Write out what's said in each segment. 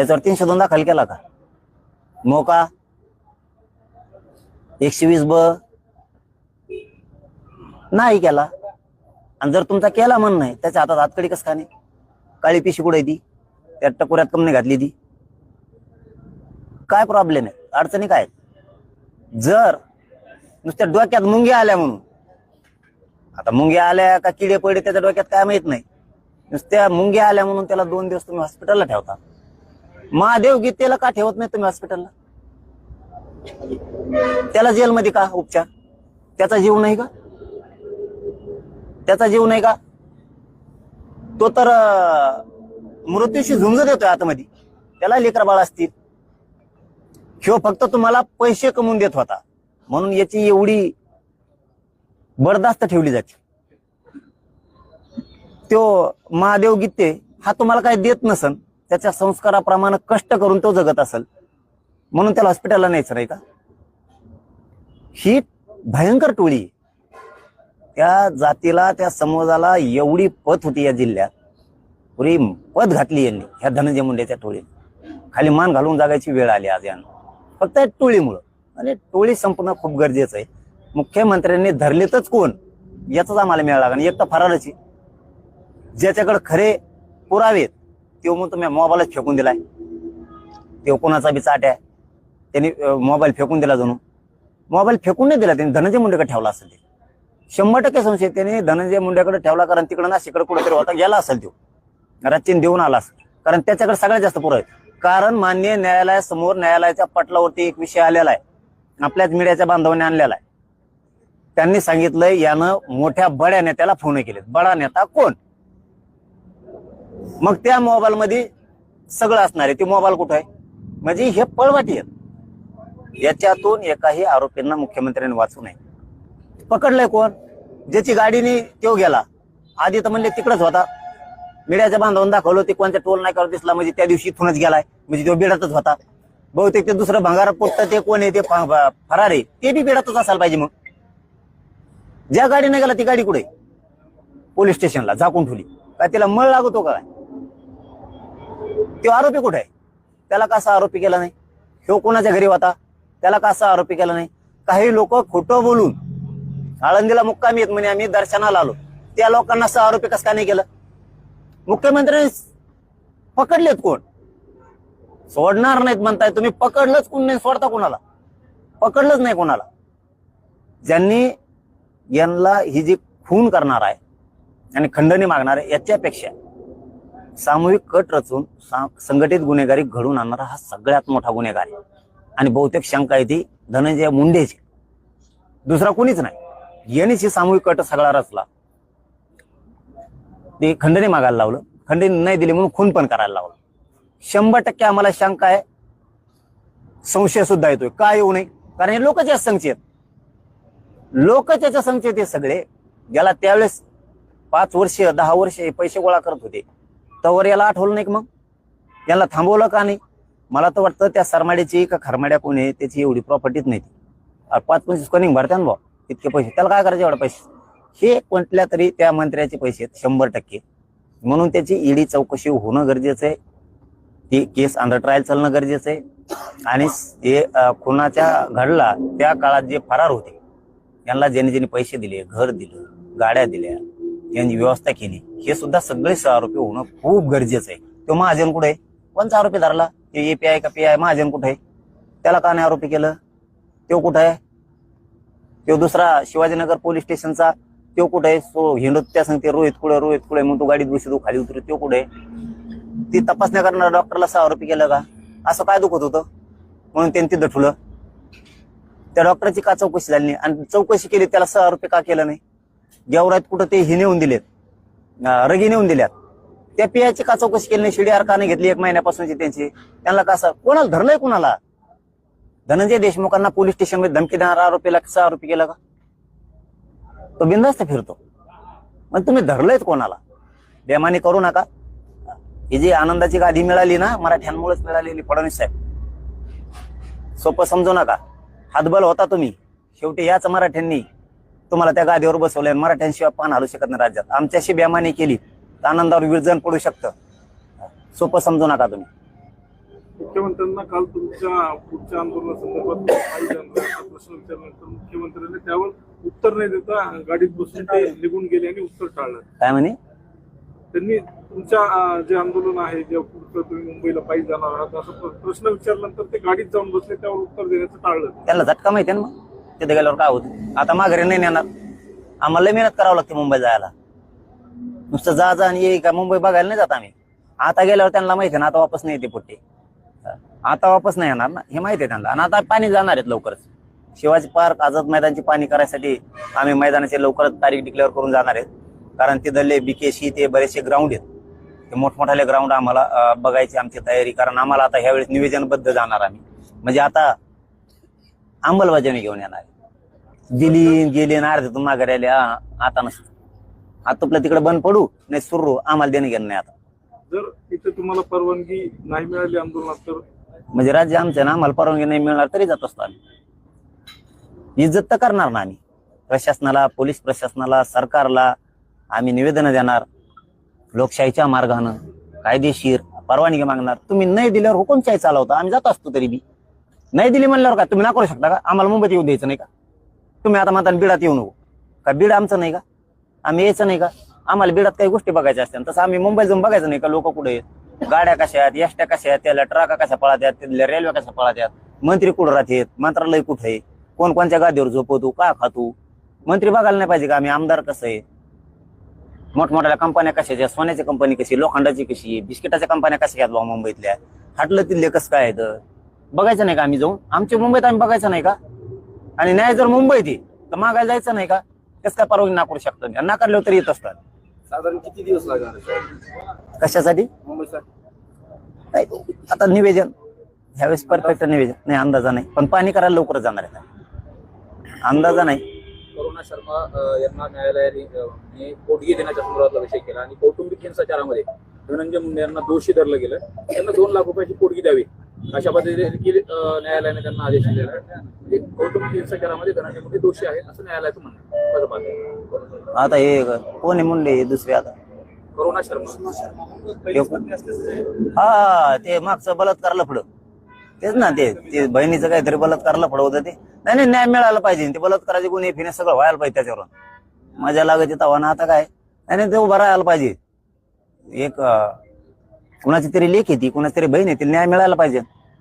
त्याच्यावर तीनशे दोन दाखल केला का मोका एकशे वीस ब नाही केला. आणि जर तुमचा केला म्हण नाही त्याच्या हातात हातकडी कस का नाही? काळी पिशी कुठे ती? त्या टकोऱ्यात कम नाही घातली ती. काय प्रॉब्लेम आहे? अडचणी काय जर नुसत्या डोक्यात मुंग्या आल्या म्हणून आता मुंग्या आल्या का किडे पडे त्याच्या डोक्यात काय माहीत नाही. नुसत्या मुंग्या आल्या म्हणून त्याला दोन दिवस तुम्ही हॉस्पिटलला ठेवता. महादेव गीतेला का ठेवत नाही तुम्ही हॉस्पिटलला त्याला जेलमध्ये का उपचार? त्याचा जीव नाही का? त्याचा जीव नाही का? तो तर मृत्यूशी झुंज देतोय आतमध्ये. त्याला लेकर बाळ असतील. ह्यो फक्त तुम्हाला पैसे कमवून देत होता. म्हणून याची एवढी बरदास्त ठेवली जाते. तो महादेव गीते हा तुम्हाला काय देत नसन. त्याच्या संस्काराप्रमाणे कष्ट करून तो जगत असेल. म्हणून त्याला हॉस्पिटलला न्यायचं नाही का? ही भयंकर टोळी त्या जातीला त्या समाजाला एवढी पत होती या जिल्ह्यात. पुरी पत घातली यांनी ह्या धनंजय मुंडेच्या टोळीत खाली मान घालून जागायची वेळ आली आज यांना. फक्त या टोळीमुळं. आणि टोळी संपणं खूप गरजेचं आहे. मुख्यमंत्र्यांनी धरलेतच कोण? याचाच आम्हाला मिळाला कारण एक तर फरारची ज्याच्याकडे खरे पुरावेत तो मग तुम्ही मोबाईलच फेकून दिलाय. तो कोणाचा बी चाट आहे. त्यांनी मोबाईल फेकून दिला जणू मोबाईल फेकून नाही दिला त्यांनी धनंजय मुंडेकडे ठेवला असेल ते. शंभर टक्के संशय त्यांनी धनंजय मुंडेकडे ठेवला कारण तिकडे नाशिकडे कुठेतरी होता गेला असेल तो रचिन देऊन आला असेल. कारण त्याच्याकडे सगळ्यात जास्त पुरं कारण मान्य न्यायालयासमोर न्यायालयाच्या पटलावरती एक विषय आलेला आहे. आपल्याच मीडियाच्या बांधवाने आणलेला आहे. त्यांनी सांगितलंय यानं मोठ्या बड्या नेत्याला फोन केलेत. बडा नेता कोण? मग त्या मोबाईलमध्ये सगळं असणार आहे. ते मोबाईल कुठं आहे? म्हणजे हे पळवाटी आहेत. याच्यातून एकाही आरोपींना मुख्यमंत्र्यांनी वाचू नये. पकडलंय कोण? ज्याची गाडीने तो गेला. आधी तर म्हणले तिकडच होता. मीडियाच्या बांधवून दाखवलं ते कोणत्या टोल नाही करत दिसला. म्हणजे त्या दिवशी इथूनच गेलाय. म्हणजे तो बिडातच होता. बहुतेक ते दुसरं भंगार पोट्ट ते कोण आहे ते फरार आहे. ते बी बिडातच असायला पाहिजे मग. ज्या गाडीने गेला ती गाडी कुठे? पोलीस स्टेशनला झाकून ठेवली. काय तिला मळ लागतो का? काय तो आरोपी कुठे? आहे त्याला कसा आरोपी केला नाही? ह्यो कोणाच्या घरी होता? त्याला कसा आरोपी केला नाही? काही लोक खोटं बोलून आळंदीला मुक्कामी येत म्हणे आम्ही दर्शनाला आलो. त्या लोकांना असं आरोपी कसं का नाही केलं? मुख्यमंत्र्यांनी पकडलेत कोण? सोडणार नाहीत म्हणताय तुम्ही पकडलंच कोण नाही सोडता कोणाला? पकडलंच नाही कोणाला. ज्यांनी यांना ही जी खून करणार आहे आणि खंडणी मागणार याच्यापेक्षा सामूहिक कट रचून संघटित गुन्हेगारी घडून आणणारा हा सगळ्यात मोठा गुन्हेगार आहे. आणि बहुतेक शंका आहे ती धनंजय मुंडेची. दुसरा कोणीच नाही. यांनीच सामूहिक कट सगळा रचला. ते खंडणी मागायला लावलं. खंडणी नाही दिली म्हणून खून पण करायला लावलं. शंभर टक्के आम्हाला शंका आहे. संशय सुद्धा येतोय. का येऊ नये. कारण हे लोकच या संचेत लोकच याच्या संचेत हे सगळे. ज्याला त्यावेळेस पाच वर्ष दहा वर्ष हे पैसे गोळा करत होते. तवर याला आठवलं नाही का मग? याला थांबवलं का नाही? मला तर वाटतं त्या सरमाड्याची का खरमाड्या कोणी आहे, त्याची एवढी प्रॉपर्टीच नाही ती. पाच पंचवीस कोणी भरत्या ना भाऊ? इतके पैसे. त्याला काय करायचे एवढे पैसे? हे कोणत्या तरी त्या मंत्र्याचे पैसे आहेत शंभर टक्के. म्हणून त्याची ईडी चौकशी होणं गरजेचं आहे. ती केस अंडर ट्रायल चालणं गरजेचं आहे. आणि जे खुनाच्या घडला त्या काळात जे फरार होते यांना ज्याने ज्याने पैसे दिले घर दिलं गाड्या दिल्या यांनी व्यवस्था केली. हे सुद्धा सगळे आरोपी होणं खूप गरजेचं आहे. तो महाजन कुठे आहे? कोणचा आरोपी धरला? ते ए पी आय का पी आय महाजन कुठे आहे? त्याला का नाही आरोपी केलं? तो कुठं आहे? तो दुसरा शिवाजीनगर पोलीस स्टेशनचा तो कुठे आहे? सो हिंडत त्या सांगते रोहित कुठे रोहित कुठे मग तो गाडीत बसतो खाली उतरू तो कुठे आहे? ती तपासण्या करणाऱ्या डॉक्टरला सहा आरोपी केलं का? असं काय दुखत होतं? म्हणून त्यांनी तिथं ठुलं. त्या डॉक्टरची का चौकशी झाली नाही? आणि चौकशी केली त्याला सहा आरोपी का केलं नाही? गेवरात कुठं ते हे नेऊन दिलेत. रगी नेऊन दिल्यात. त्या पियाची का चौकशी केली नाही? शिडीआर का घेतली एक महिन्यापासूनची त्यांची. त्यांना कसं कोणाला धरलंय कोणाला? धनंजय देशमुखांना पोलीस स्टेशनमध्ये धमकी देणारा आरोपीला कसा आरोपी केला का? तो बिंदास्त फिरतो. मग तुम्ही धरलंयच कोणाला? बेमानी करू नका. ही जी आनंदाची गादी मिळाली ना मराठ्यांमुळेच मिळालेली फडणवीस साहेब. सोपं समजू नका. हातबल होता तुम्ही. शेवटी याच मराठ्यांनी तुम्हाला त्या गादीवर बसवलंय आणि मराठ्यांशिवाय पान हलू शकत नाही राज्यात. आमच्याशी बेमानी केली तर आनंदावर विरजन पडू शकतं. सोपं समजू नका तुम्ही. मुख्यमंत्र्यांना काल तुमच्या पुढच्या आंदोलनासंदर्भात प्रश्न विचारल्यानंतर मुख्यमंत्र्यांनी त्यावर उत्तर नाही देता गाडीत बसून ते निघून गेले आणि उत्तर टाळलं. काय म्हणे? त्यांनी तुमच्या जे आंदोलन आहे जे पुढचं तुम्ही मुंबईला पायी जाणार आहात असं प्र- प्रश्न विचारल्यानंतर ते गाडीत जाऊन बसले त्यावर उत्तर देण्याचं टाळलं. त्याला झटका माहिती आहे ना तिथे गेल्यावर काय होतं? आता माघारी नाही नेणार. आम्हाला मेहनत करावं लागते मुंबई जायला. नुसतं जा जा आणि ये. का मुंबई बघायला नाही जात आम्ही. आता गेल्यावर त्यांना माहिती आहे ना आता वापस नाही येते पुट्टे. आता वापस नाही येणार ना? हे माहिती आहे त्यांना. आणि आता पाणी जाणार आहेत लवकरच. शिवाजी पार्क आझाद मैदानची पाणी करायसाठी आम्ही मैदानाचे लवकरच तारीख डिक्लेअर करून जाणार आहेत. कारण तिथले बिकेशी ते बरेचसे ग्राउंड आहेत. ते मोठमोठाले ग्राउंड आम्हाला बघायची आमची तयारी. कारण आम्हाला आता ह्यावेळेस निवेदनबद्ध जाणार आम्ही. म्हणजे आता अंमलबजावणी घेऊन येणार दिली गेली ना अर्ध्यातून माघारी आली. हा, आता नसतं. आता तुला तिकडे बंद पडू नाही सुरू आम्हाला देणं घेणं नाही आता. जर इथे तुम्हाला परवानगी नाही मिळाली आंदोलनात तर? म्हणजे राज्य आमचं ना आम्हाला परवानगी नाही मिळणार तरी जात असतो आम्ही. इज्जत तर करणार ना आम्ही. प्रशासनाला पोलीस प्रशासनाला सरकारला आम्ही निवेदन देणार. लोकशाहीच्या मार्गानं कायदेशीर परवानगी मागणार. तुम्ही नाही दिल्यावर हुकुमशाही चालवता. आम्ही जात असतो तरी बी. नाही दिली म्हणल्यावर का तुम्ही ना करू शकता का? आम्हाला मुंबईत येऊ द्यायचं नाही का? तुम्ही आता म्हणता बिडात येऊ नको. का बीड आमचं नाही का? आम्ही यायचं नाही का? आम्हाला बिडात काही गोष्टी बघायच्या असतात तसं आम्ही मुंबईत जाऊन बघायचं नाही का? लोक कुठे आहेत? गाड्या कशा आहेत? एसट्या कशा आहेत? त्याला ट्रका कशा पळात्यात? तिथल्या रेल्वे कशा पळात्यात? मंत्री कुठं राहतात मंत्रालय कुठं आहे? कोण कोणत्या गादीवर झोपवतो? का खातो? मंत्री बघायला नाही पाहिजे का आम्ही? आमदार कसं आहे? मोठमोठ्या कंपन्या कशाच्या सोन्याची कंपनी कशी लोखंडाची कशी आहे? बिस्किटाच्या कंपन्या कशा आहेत बा मुंबईतल्या? हाटलं तिथले कसं काय आहेत? बघायचं नाही का आम्ही जाऊन? आमच्या मुंबईत आम्ही बघायचं नाही का? आणि न्याय जर मुंबईत आहे तर मागायला जायचं नाही का? कसं काय परवानगी नाकारू शकतो नाकारल्यावर तरी येत असतात. साधारण किती दिवस लागणार? कशासाठी? मुंबईसाठी. नाही, आता निवेदन. ह्यावेळेस परफेक्ट निवेदन. नाही अंदाजा नाही. पण पाणी करायला लवकरच जाणार आहे. अंदाजा नाही. करुणा शर्मा अ, यांना न्यायालयाने अ, ने पोटगी देण्याच्या संदर्भातला विषय केला. आणि कौटुंबिक हिंसाचारामध्ये धनंजय मुंडे यांना दोषी धरलं गेलं. त्यांना दोन लाख रुपयाची पोटगी द्यावी. अशा पद्धतीने देखील, न्यायालयाने त्यांना आदेश दिलेला आहे. कौटुंबिक हिंसाचारामध्ये मुंडे दोषी आहेत असं न्यायालयाचं म्हणणं आहे. आता हे कोण आहे मुंडे हे दुसरे आता? करुणा शर्मा. हा ते मागचं बलात्कारला पुढं. तेच ना ते ते बहिणीचं काहीतरी बलात्कारला पुढं होतं ते. नाही नाही न्याय मिळाला पाहिजे. ते बलात्काराचे गुन्हे फिने सगळं व्हायला पाहिजे त्याच्यावरून. मजा लागत तवा ना आता काय? नाही नाही, ते उभं राहायला पाहिजे. एक अं, कुणाची तरी लेख येते कुणाची तरी बहीण येते न्याय मिळायला पाहिजे.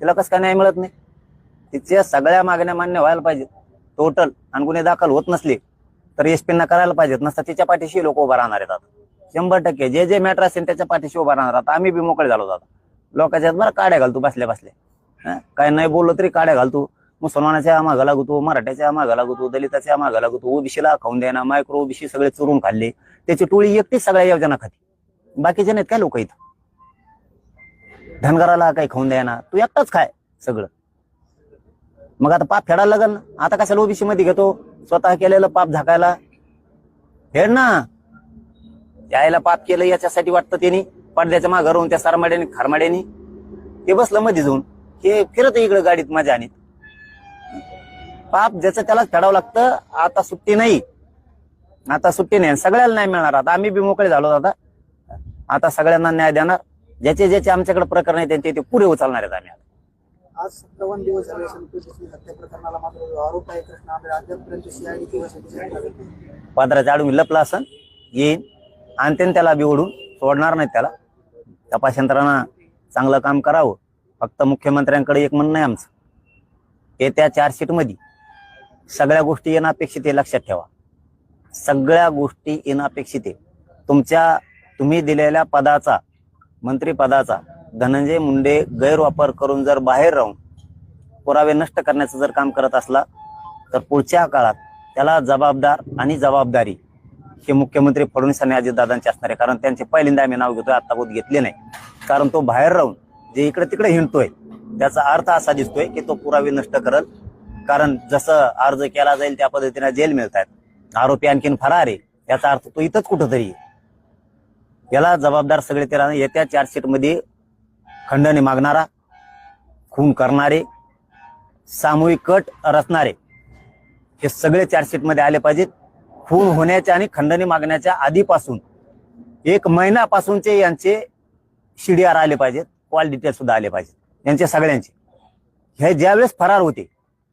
तिला कसं काय न्याय मिळत नाही? तिच्या सगळ्या मागण्या मान्य व्हायला पाहिजेत टोटल आणि गुन्हे दाखल होत नसले तर एसपींना करायला पाहिजेत. नसता तिच्या पाठीशी लोक उभा राहणार आहेत आता. शंभर टक्के जे जे मॅटर असेल त्याच्या पाठीशी उभा राहणार आता आम्ही बी मोकळे झालो आता. लोकांच्या बरं काड्या घालतो बसल्या बसल्या. काय नाही बोललो तरी काड्या घालतो. मुसलमानाच्या मागं लागतो मराठ्याच्या मागं लागतो दलिताच्या मागं लागतो ओबीसीला खाऊन द्यायना मायक्रो ओबीसी सगळे चुरून खाल्ले. त्याची टोळी एकटीच सगळ्या योजना खाती. बाकीचे नाहीत काय लोक इथं? धनगराला काही खाऊन द्याना तू एकटाच खाय सगळं. मग आता पाप फेडायला लागल ना? आता कशाला ओबीसी मध्ये घेतो? स्वतः केलेलं पाप झाकायला? फेड ना. यायला पाप केलं याच्यासाठी वाटतं त्यांनी पडद्याच्या माघार होऊन त्या सरमाड्याने खारमाड्याने ते बसलं मध्ये जाऊन. हे फिरत इकडे गाडीत मजा आणि पाप ज्याचं त्यालाच फेडावं लागतं. आता सुट्टी नाही. आता सुट्टी नाही सगळ्याला नाही मिळणार. आता आम्ही बी मोकळे झालो आता. आता सगळ्यांना न्याय देणार. ज्याचे ज्याचे आमच्याकडे प्रकरण आहे त्यांचे ते पुरे उचलणार आहेत आम्ही. आज सत्तावन्न दिवस झाले संतोषी हत्या प्रकरणाला मात्र आरोप आहे कृष्णा आंबेड अद्यापपर्यंत सीआयडी किंवा CBI पादराच्या आडून लपला असन येईन आणते त्याला बिवडून सोडणार नाहीत त्याला. तपासयंत्रानं चांगलं काम करावं. फक्त मुख्यमंत्र्यांकडे एक म्हणणं आहे आमचं. येत्या चार्जशीटमध्ये सगळ्या गोष्टी येणं अपेक्षित आहे लक्षात ठेवा. सगळ्या गोष्टी येणं अपेक्षित आहे. तुमच्या तुम्ही दिलेल्या पदाचा मंत्रीपदाचा धनंजय मुंडे गैरवापर करून जर बाहेर राहून पुरावे नष्ट करण्याचं जर काम करत असला तर पुढच्या काळात त्याला जबाबदार आणि जबाबदारी हे मुख्यमंत्री फडणवीस आणि अजितदादांचे असणार आहे कारण त्यांचे पहिल्यांदा आम्ही नाव घेतोय आतापोत घेतले नाही. कारण तो बाहेर राहून जे इकडे तिकडे हिंडतोय त्याचा अर्थ असा दिसतोय की तो पुरावे नष्ट करल. कारण जसं अर्ज केला जाईल त्या पद्धतीने जेल मिळत आहेत आरोपी आणखीन फरार आहे याचा अर्थ तो इथंच कुठंतरी आहे. याला जबाबदार सगळे त्याला येत्या चार्जशीटमध्ये खंडणी मागणारा खून करणारे सामूहिक कट रचणारे हे सगळे चार्जशीटमध्ये आले पाहिजेत. खून होण्याच्या आणि खंडणी मागण्याच्या आधीपासून एक महिन्यापासूनचे यांचे शिडीआर आले पाहिजेत. कॉल डिटेल सुद्धा आले पाहिजेत. यांचे सगळ्यांचे. हे ज्यावेळेस फरार होते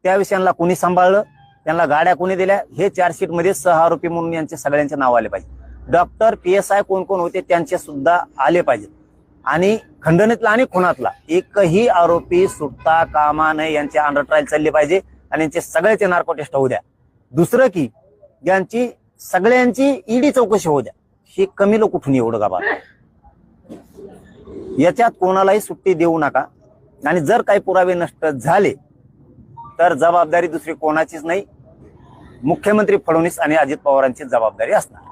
त्यावेळेस यांना कोणी सांभाळलं? त्यांना गाड्या कोणी दिल्या? हे चार्जशीटमध्ये सह आरोपी म्हणून यांचे सगळ्यांचे नाव आले पाहिजे डॉक्टर पी एस आय कोण कोण होते त्यांचे सुद्धा आले पाहिजेत. आणि खंडणीतला आणि खुनातला एकही आरोपी सुटता कामा नये यांचे अंडर ट्रायल चालले पाहिजे आणि यांचे सगळ्याचे नार्को टेस्ट होऊ द्या. दुसरं की यांची सगळ्यांची ईडी चौकशी होऊ द्या. ही कमी लोक कुठून एवढं गाबा याच्यात कोणालाही सुट्टी देऊ नका. आणि जर काही पुरावे नष्ट झाले तर जबाबदारी दुसरी कोणाचीच नाही. मुख्यमंत्री फडणवीस आणि अजित पवारांची जबाबदारी असणार.